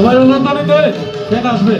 সবাই অনুদানিতে সেট আসবে।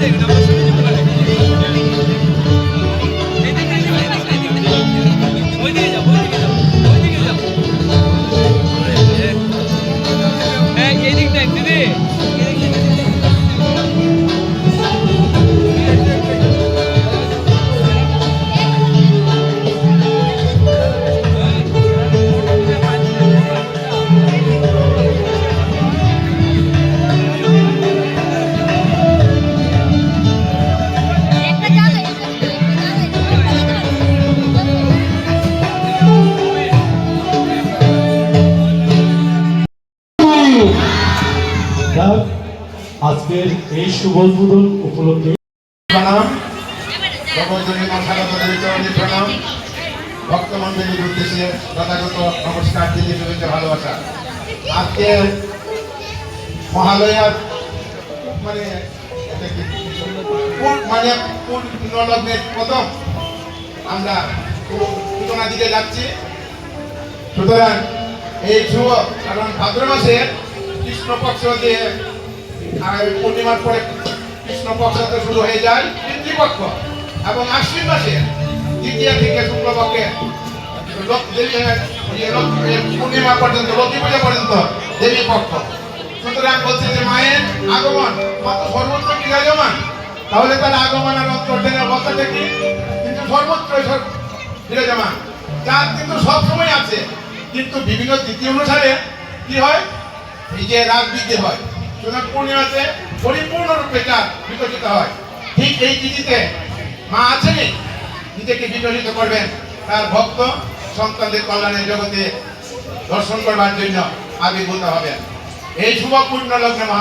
David, I'm আজকের এই শুভ উদ্বোধন উপলক্ষে প্রণাম। প্রণাম ভক্তমন্ডলীর উদ্দেশ্যে তথাগত নমস্কার দিল্লি শুভেচ্ছা ভালোবাসা। আজকে মহালয়ার মানে মানে কোন নলগ্নের প্রথম আমরা সূচনা দিকে যাচ্ছি। সুতরাং এই শুভ কারণ ভাদ্র মাসে কৃষ্ণপক্ষ দিয়ে আর পূর্ণিমার পরে কৃষ্ণপক্ষ শুরু হয়ে যায় পিতৃপক্ষ এবং আশ্বিন মাসে দ্বিতীয় থেকে শুক্লপক্ষে পূর্ণিমা পর্যন্ত, লক্ষ্মী পূজা পর্যন্ত দেবী পক্ষ। সুতরাং বলছে যে মায়ের আগমন সর্বত্র বিরাজমান। তাহলে তার আগমন আর অন্তর্ধানের অবস্থাটা কি? কিন্তু সর্বত্র সর- বিরাজমান। চাঁদ কিন্তু সব সময় আছে, কিন্তু বিভিন্ন তিথি অনুসারে কি হয়? এই যে বৃদ্ধি হয়। সুতরাং পূর্ণিমাতে পরিপূর্ণরূপে চাঁদ বিকশিত হয়। ঠিক এই তিথিতে মা আছেনই নিজেকে বিকশিত করবেন। তার ভক্ত সন্তানদের কল্যাণের জগতে দর্শন করবার জন্য আবির্ভূত হবেন। এই শুভ পূর্ণ লগ্নে মা